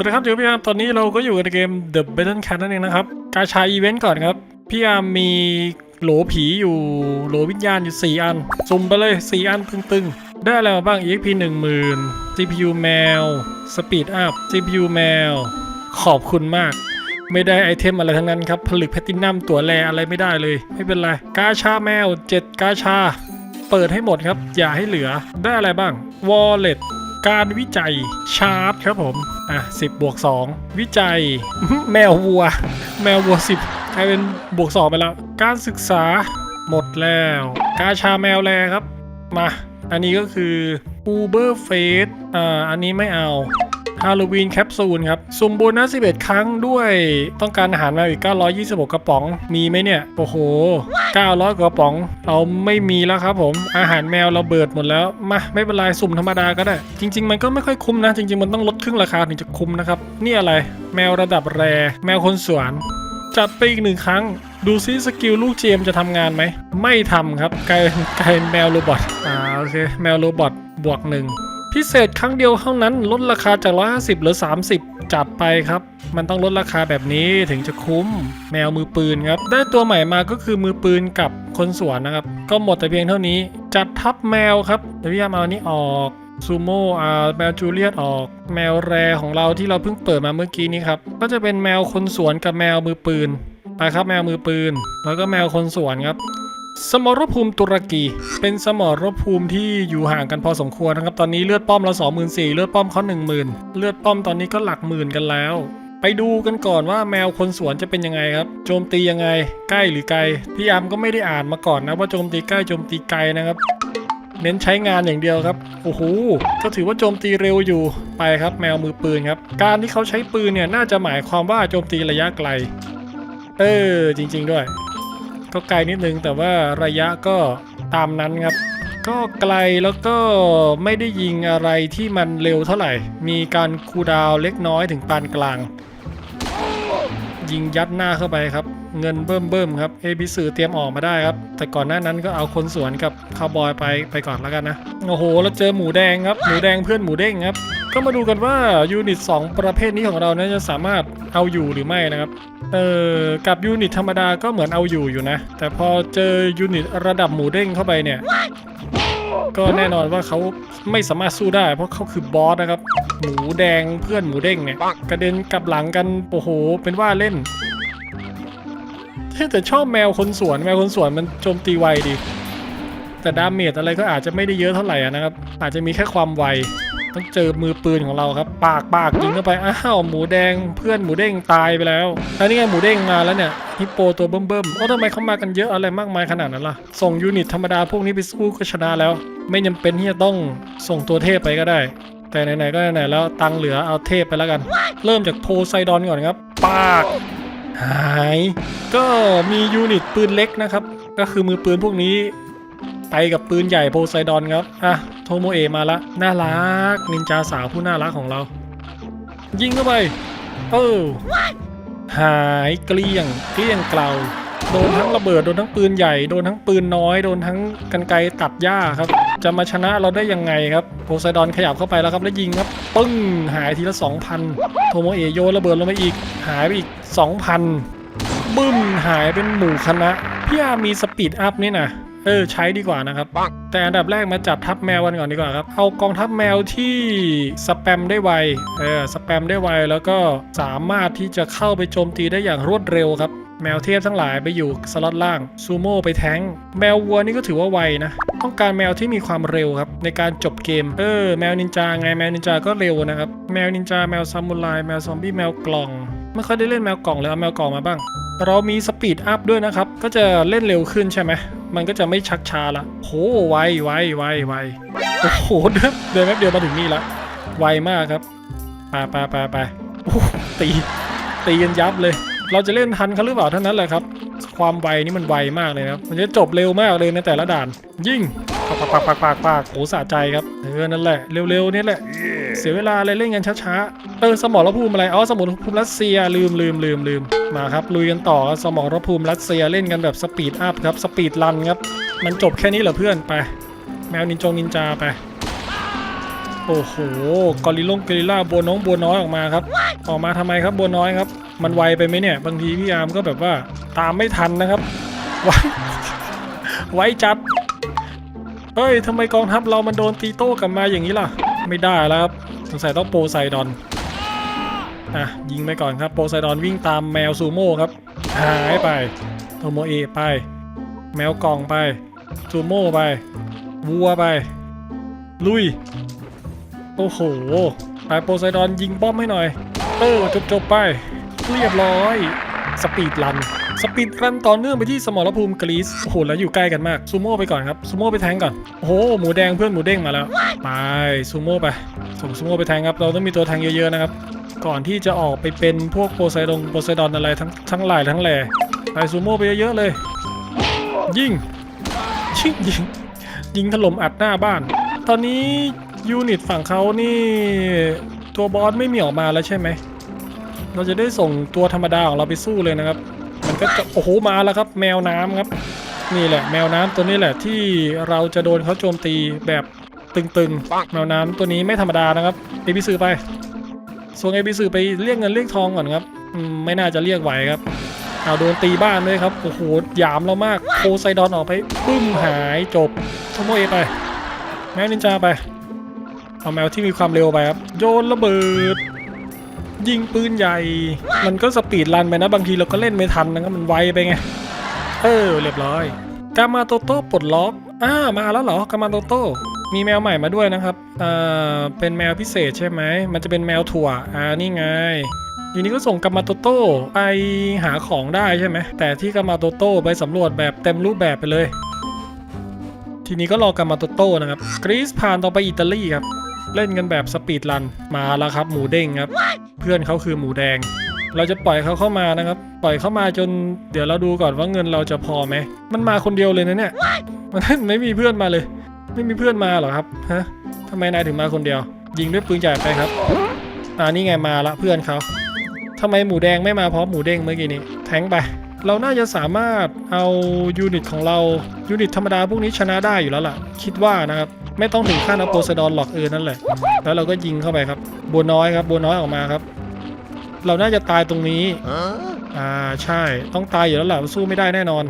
สวัสดีครับอยู่กับพี่อาร์มตอนนี้เราก็อยู่ในเกม The Battle Cat นั่นเองนะครับ กาชาอีเวนต์ก่อนครับ พี่อาร์มมีโหลผีอยู่โหลวิญญาณอยู่ 4 อัน สุ่มไปเลย 4 อันตึงๆ ได้อะไรมาบ้าง EXP 10,000 CPU แมว Speed Up CPU แมว ขอบคุณมาก ไม่ได้ไอเทมอะไรทั้งนั้นครับ ผลึกแพตินัมตัวแรอะไรไม่ได้เลย ไม่เป็นไร กาชาแมว 7 กาชา เปิดให้หมดครับ อย่าให้เหลือได้อะไรบ้าง Wallet การวิจัยชาร์ตครับผมอะสิบบวกสองวิจัย แมววัว แมววัวสิบกลายเป็นบวกสองไปแล้ว การศึกษาหมดแล้ว กาชาแมวแลครับ มา อันนี้ก็คือ Uber Face อ่าอันนี้ไม่เอา ฮาโลวีนแคปซูลครับ สุ่มโบนัส11 ครั้งด้วยต้องการอาหารแมวอีก 926 กระป๋อง มีไหมเนี่ย โอ้โห 900 กระป๋อง เราไม่มีแล้วครับผม อาหารแมวเราเบิดหมดแล้ว มาไม่เป็นไรสุ่มธรรมดาก็ได้ จริง ๆ มันก็ไม่ค่อยคุ้มนะ จริง ๆ มันต้องลดครึ่งราคาถึงจะคุ้มนะครับ นี่อะไร แมวระดับแร แมวคนสวน จัดไปอีกหนึ่งครั้งดูซิสกิลลูกเจมจะทำงานไหม ไม่ทำครับกลายเป็นกลายแมวโรบอทอ่าโอเคแมวโรบอทบวกหนึ่ง พิเศษครั้งเดียวเท่านั้นลดราคาจาก 150เหลือ 30 จัดไปครับ มันต้องลดราคาแบบนี้ถึงจะคุ้มแมวมือปืนครับ ได้ตัวใหม่มาก็คือมือปืนกับคนสวนนะครับ ก็หมดแต่เพียงเท่านี้ จัดทับแมวครับเดี๋ยวพี่ยามเอาอันนี้ออกซูโม่อ่าแมวจูเลียตออก แมวแรของเราที่เราเพิ่งเปิดมาเมื่อกี้นี้ครับ ก็จะเป็นแมวคนสวนกับแมวมือปืนไปครับแมวมือปืน แล้วก็แมวคนสวนครับ สมรภูมิตุรกี เป็นสมรภูมิที่อยู่ห่างกันพอสมควรนะครับ ตอนนี้เลือดป้อมเรา24,000เลือดป้อมเขา10,000 เลือดป้อมตอนนี้ก็หลักหมื่นกันแล้ว ไปดูกันก่อนว่าแมวคนสวนจะเป็นยังไงครับ โจมตียังไง ใกล้หรือไกล พี่ยามก็ไม่ได้อ่านมาก่อนนะว่าโจมตีใกล้โจมตีไกลนะครับ เน้นใช้งานอย่างเดียวครับ โอ้โห ก็ถือว่าโจมตีเร็วอยู่ ไปครับ แมวมือปืนครับ การที่เขาใช้ปืนเนี่ยน่าจะหมายความว่าโจมตีระยะไกล เออ จริง ๆ ด้วย ก็ไกลนิดนึงแต่ว่าระยะก็ตามนั้นครับ ก็ไกลแล้วก็ไม่ได้ยิงอะไรที่มันเร็วเท่าไหร่ มีการคูดาวเล็กน้อยถึงปานกลาง ยิงยัดหน้าเข้าไปครับ เงินเบิ่มเบิ่มๆครับเอพิสือเตรียมออกมาได้ครับ แต่ก่อนหน้านั้นก็เอาคนสวนกับคาวบอยไปไปก่อนแล้วกันนะ โอ้โห แล้วเจอหมูแดงครับ หมูแดงเพื่อนหมูเด้งครับ ก็มาดูกันว่ายูนิต2ประเภทนี้ของเรานี่ยจะสามารถเอาอยู่หรือไม่นะครับ เอ่อ กับยูนิตธรรมดาก็เหมือนเอาอยู่อยู่นะ แต่พอเจอยูนิตระดับหมูเด้งเข้าไปเนี่ย ก็แน่นอนว่าเขาไม่สามารถสู้ได้ เพราะเขาคือบอสนะครับ หมูแดงเพื่อนหมูเด้งเนี่ยกระเด็นกลับหลังกัน โอ้โห เป็นว่าเล่นแต่ชอบแมวคนสวน แมวคนสวนมันโจมตีไวดี แต่ดาเมจอะไรก็อาจจะไม่ได้เยอะเท่าไหร่นะครับ อาจจะมีแค่ความไว ต้องเจอมือปืนของเราครับ ปากปากยิงเข้าไป อ้าว หมูแดงเพื่อนหมูเด้งตายไปแล้วแล้วนี่ไงหมูเด้งมาแล้วเนี่ยฮิปโปตัวเบิ่มๆโอ้ทำไมเขามากันเยอะอะไรมากมายขนาดนั้นล่ะ ส่งยูนิตธรรมดาพวกนี้ไปสู้ก็ชนะแล้ว ไม่จำเป็นที่จะต้องส่งตัวเทพไปก็ได้ แต่ไหนๆก็ไหนๆแล้วตังเหลือเอาเทพไปแล้วกัน เริ่มจากโพไซดอนก่อนครับ ปากหาย ก็มียูนิตปืนเล็กนะครับ ก็คือมือปืนพวกนี้ ไปกับปืนใหญ่โพไซดอนครับ อะ โทโมเอมาละ น่ารัก นินจาสาวผู้น่ารักของเรา ยิงเข้าไป เออ หายเกลี้ยง เกลี้ยงเกลาโดนทั้งระเบิด โดนทั้งปืนใหญ่ โดนทั้งปืนน้อย โดนทั้งกันไกตัดหญ้าครับ จะมาชนะเราได้ยังไงครับ โพไซดอนขยับเข้าไปแล้วครับ แล้วยิงครับ ปึ้ง หายทีละ 2,000 โทโมเอโยนระเบิดลงมาอีก หายไปอีก 2,000บึ้ม หายเป็นหมู่คณะ พี่อามีสปีดอัพนี่นะ ออใช้ดีกว่านะครับ แต่อันดับแรกมาจัดทัพแมวกันก่อนดีกว่าครับ เอากองทัพแมวที่สแปมได้ไวเออสแปมได้ไวแล้วก็สามารถที่จะเข้าไปโจมตีได้อย่างรวดเร็วครับแมวเทพทั้งหลายไปอยู่สล็อตล่างซูโม่ไปแทงค์แมววัวนี่ก็ถือว่าไวนะ ต้องการแมวที่มีความเร็วครับ ในการจบเกม เออ แมวนินจาไงแมวนินจาก็เร็วนะครับ แมวนินจาแมวซามูไรแมวซอมบี้แมวกล่อง ไม่ค่อยได้เล่นแมวกล่องเลยเอาแมวกล่องมาบ้าง เรามีสปีดอัพด้วยนะครับ ก็จะเล่นเร็วขึ้นใช่ไหม มันก็จะไม่ชักช้าละโหไวไวไวไวโอ้โหเดินเดินแป๊บเดียวมาถึงนี่ละ ไวมากครับไปไปไปไปตี ตีกันยับเลย เราจะเล่นทันเขาหรือเปล่าเท่านั้นแหละครับ ความไวนี่มันไวมากเลยนะครับ มันจะจบเร็วมากเลยในแต่ละด่าน ยิ่ง ปากปากปากปากปากโอ้สะใจครับเออนั่นแหละเร็วๆนี่แหละ เสียเวลาอะไรเล่นกันช้าๆเออสมรภูมิอะไรอ๋อสมรภูมิรัสเซียลืมลืมลืมลืมมาครับลุยกันต่อสมรภูมิรัสเซียเล่นกันแบบสปีดอัพครับสปีดรันครับมันจบแค่นี้เหรอเพื่อนไป แมวนินจงนินจาไปโอ้โห กอริลลงกอริลล่าบัวน้องบัวน้อยออกมาครับ ออกมาทำไมครับบัวน้อยครับ มันไวไปไหมเนี่ย บางทีพี่อาร์มก็แบบว่าตามไม่ทันนะครับ ไวไวจัด เฮ้ยทำไมกองทัพเรามันโดนตีโต้กลับมาอย่างนี้ล่ะ ไม่ได้แล้วครับสงสัยต้องโปรไซดอนอะยิงไปก่อนครับโปรไซดอนวิ่งตามแมวซูโม่ครับหายไปโทโมเอไป แมวกองไปซูโม่ไปวัวไป ลุย โอ้โหไปโปรไซดอนยิงป้อมให้หน่อย เออจบจบไป เรียบร้อย สปีดรัน สปีดรันต่อเนื่องไปที่สมรภูมิกรีซโอ้โหแล้วอยู่ใกล้กันมากซูโม่ไปก่อนครับซูโม่ไปแทงก่อนโอ้โหหมูแดงเพื่อนหมูเด้งมาแล้วไปซูโม่ไปส่งซูโม่ไปแทงครับเราต้องมีตัวแทงเยอะๆนะครับก่อนที่จะออกไปเป็นพวกโปรไซดงโปรไซดอนอะไรทั้งทั้งหลายทั้งแหล่ไปซูโม่ไปเยอะๆเลย ยิงชิงยิงยิงถล่มอัดหน้าบ้าน ตอนนี้ยูนิตฝั่งเขานี่ตัวบอสไม่มีออกมาแล้วใช่ไหม เราจะได้ส่งตัวธรรมดาของเราไปสู้เลยนะครับ มันก็จะโอ้โหมาแล้วครับ แมวน้ำครับ นี่แหละ แมวน้ำตัวนี้แหละที่เราจะโดนเขาโจมตีแบบตึงๆ แมวน้ำตัวนี้ไม่ธรรมดานะครับเอพิซือไปส่งเอพิซือไปเรียกเงินเรียกทองก่อนครับไม่น่าจะเรียกไหวครับเอาโดนตีบ้านด้วยครับโอ้โหหยามเรามากโคไซดอนออกไปปึ้มหายจบโทโมเอไป แมวนินจาไปเอาแมวที่มีความเร็วไปครับ โยนระเบิด ยิงปืนใหญ่ มันก็สปีดรันไปนะ บางทีเราก็เล่นไม่ทันนะครับมันไวไปไง เออ เรียบร้อย กามาโตโต้ปลดล็อก อ่า มาแล้วเหรอ กามาโตโต้ มีแมวใหม่มาด้วยนะครับ อ่า เป็นแมวพิเศษใช่ไหม มันจะเป็นแมวถั่ว อ่า นี่ไงทีนี้ก็ส่งกามาโตโต้ไปหาของได้ใช่ไหม แต่ที่กามาโตโต้ไปสำรวจแบบเต็มรูปแบบไปเลย ทีนี้ก็รอกามาโตโต้นะครับ กรีซผ่านต่อไปอิตาลีครับ เล่นกันแบบสปีดรัน มาแล้วครับ หมูเด้งครับ พื่อนเขาคือหมูแดง เราจะปล่อยเขาเข้ามานะครับ ปล่อยเข้ามาจนเดี๋ยวเราดูก่อนว่าเงินเราจะพอไหม มันมาคนเดียวเลยนะเนี่ย มันไม่มีเพื่อนมาเลย ไม่มีเพื่อนมาหรอครับ ฮะทำไมนายถึงมาคนเดียว ยิงด้วยปืนใหญ่ไปครับ อ่านี่ไงมาละเพื่อนเขาทำไมหมูแดงไม่มาพร้อมหมูเด้งเมื่อกี้นี้ แทงไป เราน่าจะสามารถเอายูนิตของเรา ยูนิตธรรมดาพวกนี้ชนะได้อยู่แล้วล่ะ คิดว่านะครับ ไม่ต้องถึงขั้นเอาโพไซดอนหลอกเออนั่นแหละ แล้วเราก็ยิงเข้าไปครับบัวน้อยครับบัวน้อยออกมาครับ เราน่าจะตายตรงนี้อ่าใช่ต้องตายอยู่แล้วแหละสู้ไม่ได้แน่นอน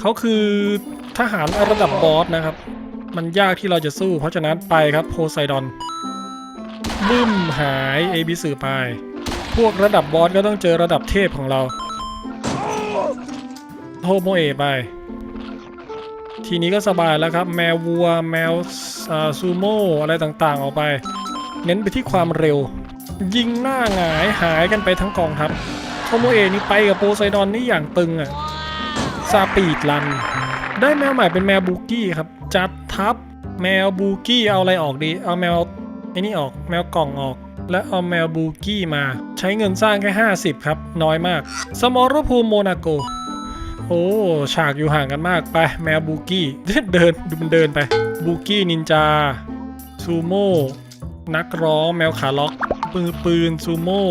เขาคือทหารระดับบอสนะครับ มันยากที่เราจะสู้ เพราะฉะนั้นไปครับโพไซดอนบึ้มหายเอบิสือไป พวกระดับบอสก็ต้องเจอระดับเทพของเราโทโมเอะไป ทีนี้ก็สบายแล้วครับ แมววัว แมวซูโม่อะไรต่างๆ ออกไป เน้นไปที่ความเร็ว ยิงหน้าหงายหายกันไปทั้งกองทัพโทโมเอะนี่ไปกับโพไซดอนนี่อย่างตึงอะซาปีดลัน ได้แมวใหม่เป็นแมวบูกี้ครับ จัดทับ แมวบูกี้เอาอะไรออกดี เอาแมวไอ้นี่ออก แมวกล่องออก และเอาแมวบูกี้มา ใช้เงินสร้างแค่ 50 ครับ น้อยมาก สมรภูมิโมนาโก โอ้ฉากอยู่ห่างกันมากไป แมวบูกี้เดินดูมันเดินไปบูกี้นินจาซูโม่นักร้องแมวขาล็อก ปืนปืนซูโม่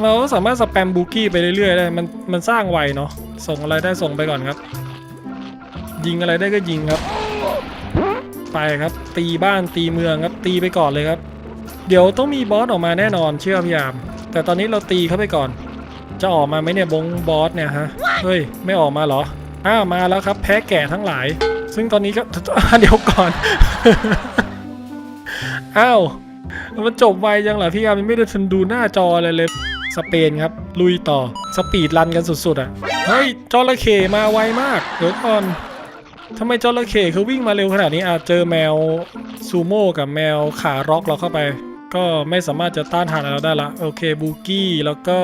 เราก็สามารถสแปมบูกี้ไปเรื่อยๆได้มันมันสร้างไวเนาะส่งอะไรได้ส่งไปก่อนครับ ยิงอะไรได้ก็ยิงครับ ไปครับ ตีบ้านตีเมืองครับตีไปก่อนเลยครับ เดี๋ยวต้องมีบอสออกมาแน่นอนเชื่อพี่ยาม แต่ตอนนี้เราตีเข้าไปก่อน จะออกมาไหมเนี่ยบงบอสเนี่ยฮะ เฮ้ย ไม่ออกมาเหรอ อ้าวมาแล้วครับ แพ้แก่ทั้งหลาย ซึ่งตอนนี้ก็เดี๋ยวก่อน อ้าวมันจบไวจังเหรอพี่ยามไม่ได้ทันดูหน้าจอเลยเลย สเปนครับ ลุยต่อ สปีดรันกันสุดๆอะ เฮ้ย จระเข้มาไวมาก เดี๋ยวก่อนทำไมจระเข้เขาวิ่งมาเร็วขนาดนี้อาจเจอแมวซูโม่กับแมวขาร็อกเราเข้าไป ก็ไม่สามารถจะต้านทานเราได้ละ โอเคบูกี้แล้วก็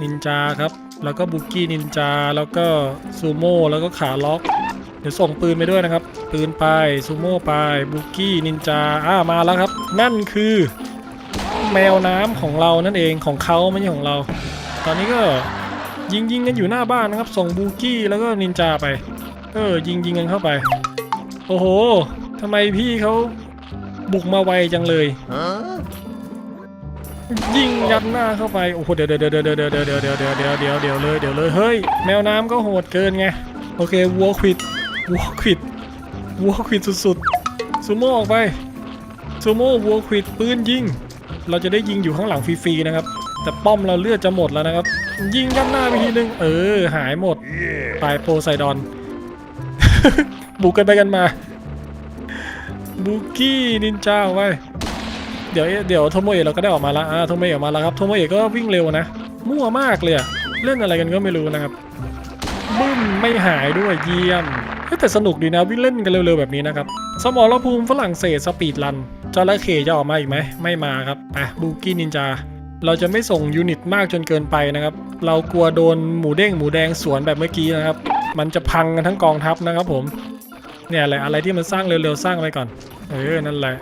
นินจาครับ แล้วก็บูกี้นินจา แล้วก็ซูโม่แล้วก็ขาล็อก เดี๋ยวส่งปืนไปด้วยนะครับ ปืนไปซูโม่ไปบูกี้นินจาอ่ามาแล้วครับ นั่นคือ แมวน้ำของเรานั่นเองของเขาไม่ใช่ของเรา ตอนนี้ก็ยิงยิงกันอยู่หน้าบ้านนะครับ ส่งบูกี้แล้วก็นินจาไปเออยิงยิงกันเข้าไป โอ้โหทำไมพี่เขาบุกมาไวจังเลย ยิงยัดหน้าเข้าไป โอ้โห เดี๋ยวเดี๋ยวเดี๋ยวเดี๋ยวเดี๋ยวเดี๋ยวเดี๋ยวเดี๋ยวเดี๋ยวเดี๋ยวเดี๋ยวเลยเดี๋ยวเลยเฮ้ย แมวน้ำก็โหดเกินไง โอเค วัวควิด วัวควิด วัวควิดสุดๆซูโม่ออกไป ซูโม่วัวควิดปืนยิง เราจะได้ยิงอยู่ข้างหลังฟรีๆนะครับ แต่ป้อมเราเลือดจะหมดแล้วนะครับ ยิงยันหน้าไปทีนึง เออ หายหมด ตายโพไซดอน บุกกันไปกันมา บุกี้นินจาไว้ ดี๋ยวเดี๋ยวโทโมเอะเราก็ได้ออกมาแล้วอ่าโทโมเอะออกมาแล้วครับโทโมเอะก็วิ่งเร็วนะมั่วมากเลยอะเล่นอะไรกันก็ไม่รู้นะครับบึ้มไม่หายด้วยเยี่ยมเฮ้ยแต่สนุกดีนะวิ่งเล่นกันเร็วๆแบบนี้นะครับสมรภูมิฝรั่งเศสสปีดรันจระเข้จะออกมาอีกไหมไม่มาครับอะบูกี้นินจาเราจะไม่ส่งยูนิตมากจนเกินไปนะครับ เรากลัวโดนหมูเด้งหมูแดงสวนแบบเมื่อกี้นะครับ มันจะพังกันทั้งกองทัพนะครับผม เนี่ยแหละอะไรที่มันสร้างเร็วๆสร้างไปก่อน เออ นั่นแหละ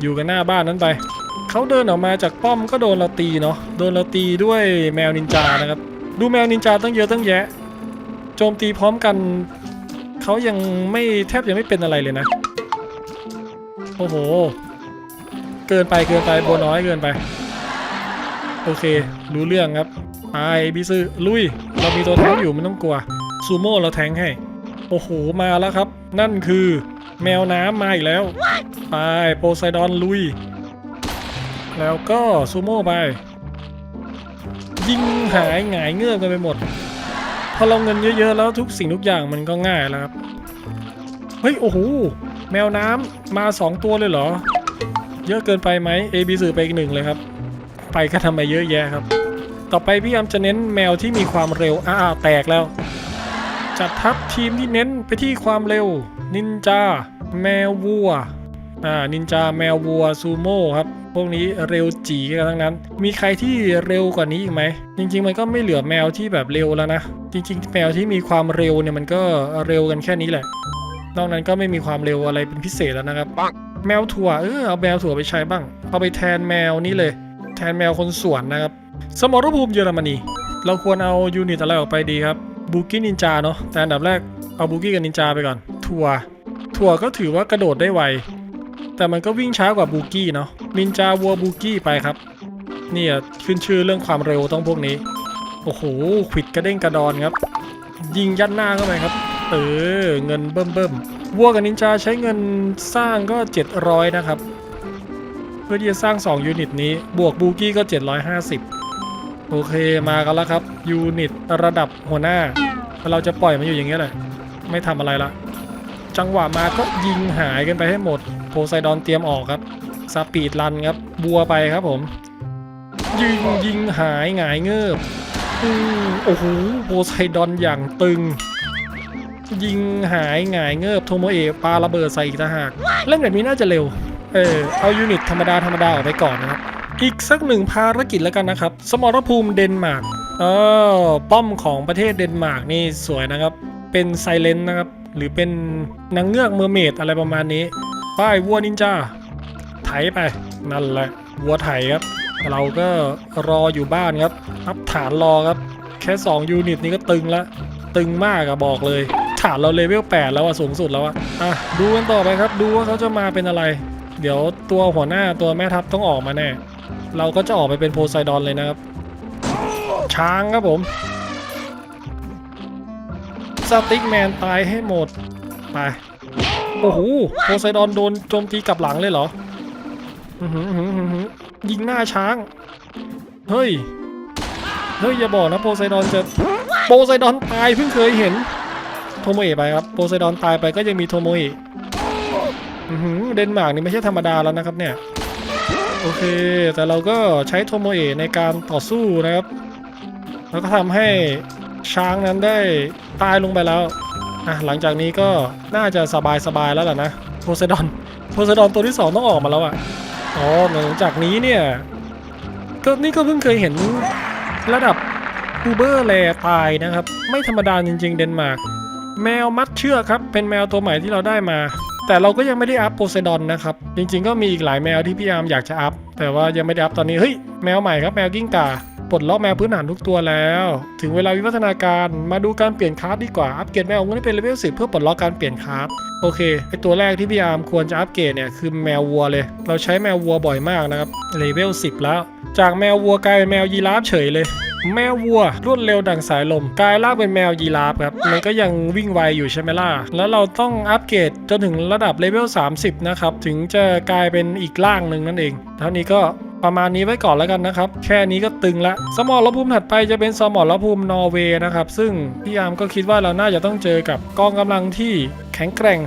อยู่กันหน้าบ้านนั้นไป เขาเดินออกมาจากป้อมก็โดนเราตีเนาะ โดนเราตีด้วยแมวนินจานะครับ ดูแมวนินจาตั้งเยอะตั้งแยะ โจมตีพร้อมกัน เขายังไม่แทบยังไม่เป็นอะไรเลยนะ โอ้โห เกินไปเกินไปโบน้อยเกินไป โอเค รู้เรื่องครับไปบิซึลุย เรามีตัวแทงอยู่ไม่ต้องกลัว ซูโม่เราแทงให้ โอ้โห มาแล้วครับ นั่นคือแมวน้ำมาอีกแล้ว ไปโพไซดอนลุย แล้วก็ซูโม่ไป ยิงหายหงายเงือบกันไปหมด พอเราเงินเยอะๆ แล้วทุกสิ่งทุกอย่างมันก็ง่ายแล้วครับ เฮ้ย โอ้โห แมวน้ำมาสองตัวเลยเหรอ เยอะเกินไปไหม A B สื่อไปอีกหนึ่งเลยครับ ไปก็ทำไมเยอะแยะครับ ต่อไปพี่ยามจะเน้นแมวที่มีความเร็วอ้าแตกแล้ว จัดทัพทีมที่เน้นไปที่ความเร็วนินจาแมววัว อ่านินจาแมววัวซูโม่ครับพวกนี้เร็วจีกันทั้งนั้น มีใครที่เร็วกว่านี้อีกไหม จริง ๆ มันก็ไม่เหลือแมวที่แบบเร็วแล้วนะ จริง ๆ แมวที่มีความเร็วเนี่ยมันก็เร็วกันแค่นี้แหละ นอกนั้นก็ไม่มีความเร็วอะไรเป็นพิเศษแล้วนะครับ แมวถั่วเออเอาแมวถั่วไปใช้บ้าง เอาไปแทนแมวนี่เลย แทนแมวคนสวนนะครับ สมรภูมิเยอรมนี เราควรเอายูนิตอะไรออกไปดีครับ บูกี้นินจาเนาะ แต่อันดับแรกเอาบูกี้กับนินจาไปก่อน ถั่ว ถั่วก็ถือว่ากระโดดได้ไว แต่มันก็วิ่งช้ากว่าบูกี้เนาะนินจาวัวบูกี้ไปครับเนี่ยขึ้นชื่อเรื่องความเร็วต้องพวกนี้ โอ้โหขวิดกระเด้งกระดอนครับ ยิงยัดหน้าเข้าไปครับ เออเงินเบิ่มเบิ่มวัวกับนินจาใช้เงินสร้างก็ 700 นะครับ เพื่อที่จะสร้าง 2 ยูนิตนี้ บวกบูกี้ก็ 750 โอเคมากันแล้วครับ ยูนิตระดับหัวหน้า เราจะปล่อยมันอยู่อย่างเงี้ยแหละไม่ทำอะไรละ จังหวะมาก็ยิงหายกันไปให้หมด โพไซดอนเตรียมออกครับสปีดรันครับ บัวไปครับผม ยิงยิงหายหงายเงือบอืมโอ้โหโพไซดอนอย่างตึง ยิงหายหงายเงือบโทโมเอะปาระเบิดใส่อีกต่างหากเล่นแบบนี้น่าจะเร็ว เออเอายูนิตธรรมดาธรรมดาออกไปก่อนนะครับ อีกสักหนึ่งภารกิจแล้วกันนะครับ สมรภูมิเดนมาร์กเออป้อมของประเทศเดนมาร์กนี่สวยนะครับ เป็นไซเลนนะครับ หรือเป็นนางเงือกเมอร์เมดอะไรประมาณนี้ ป้ายวัวนินจาไถไป นั่นแหละ วัวไถครับ เราก็รออยู่บ้านครับอัพฐานรอครับ แค่ 2 ยูนิตนี้ก็ตึงละตึงมากอะบอกเลย ฐานเราเลเวล8แล้วอะสูงสุดแล้วอะอะดูกันต่อไปครับ ดูว่าเขาจะมาเป็นอะไร เดี๋ยวตัวหัวหน้าตัวแม่ทัพต้องออกมาแน่ เราก็จะออกไปเป็นโพไซดอนเลยนะครับ ช้างครับผมสติ๊กแมนตายให้หมด ไป โอ้โหโพไซดอนโดนโจมตีกลับหลังเลยเหรอยิงหน้าช้าง เฮ้ย เฮ้ยอย่าบอกนะโพไซดอนจะโพไซดอนตายเพิ่งเคยเห็น โทโมเอะไปครับโพไซดอนตายไปก็ยังมีโทโมเอะอื้อหือเดนมาร์กนี่ไม่ใช่ธรรมดาแล้วนะครับเนี่ย โอเค แต่เราก็ใช้โทโมเอะในการต่อสู้นะครับ แล้วก็ทำให้ช้างนั้นได้ตายลงไปแล้ว อะหลังจากนี้ก็น่าจะสบายสบายๆแล้วล่ะนะโพไซดอนโพไซดอนตัวที่สองต้องออกมาแล้วอะอ๋อหลังจากนี้เนี่ยก็นี่ก็เพิ่งเคยเห็นระดับอูเบอร์แลตายนะครับ ไม่ธรรมดาจริง ๆ เดนมาร์กแมวมัดเชือกครับ เป็นแมวตัวใหม่ที่เราได้มา แต่เราก็ยังไม่ได้อัพโพไซดอนนะครับ จริง ๆ ก็มีอีกหลายแมวที่พี่อาร์มอยากจะอัพ แต่ว่ายังไม่ได้อัพตอนนี้ เฮ้ย แมวใหม่ครับแมวกิ้งก่าปลดล็อกแมวพื้นฐานทุกตัวแล้ว ถึงเวลาวิวัฒนาการมาดูการเปลี่ยนคลาสดีกว่า อัปเกรดแมวของคุณให้เป็นเลเวลสิเพื่อปลดล็อกการเปลี่ยนคลาสโอเคไอตัวแรกที่พี่อาร์มควรจะอัปเกรดเนี่ยคือแมววัวเลย เราใช้แมววัวบ่อยมากนะครับเลเวล10 แล้ว จากแมววัวกลายเป็นแมวยีราฟเฉยเลย แมววัว รวดเร็วดังสายลม กลายร่างเป็นแมวยีราฟครับ มันก็ยังวิ่งไวอยู่ใช่ไหมล่ะ แล้วเราต้องอัปเกรดจนถึงระดับเลเวล 30 นะครับ ถึงจะกลายเป็นอีกร่างหนึ่งนั่นเอง เท่านี้ก็ประมาณนี้ไว้ก่อนแล้วกันนะครับ แค่นี้ก็ตึงละ สมอรภูมิถัดไปจะเป็นสมอรภูมินอร์เวย์นะครับ ซึ่งพี่ยามก็คิดว่าเราน่าจะต้องเจอกับกองกำลังที่แข็งแกร่ง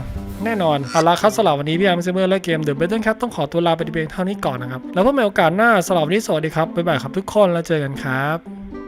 แน่นอนเอาละครับสำหรับวันนี้พี่อาร์มเซเมอร์และเกม The Battle Cat ต้องขอตัวลาไปเพียงเท่านี้ก่อนนะครับแล้วพบกันใหม่โอกาสหน้าสำหรับวันนี้สวัสดีครับบ๊ายบายครับทุกคนแล้วเจอกันครับ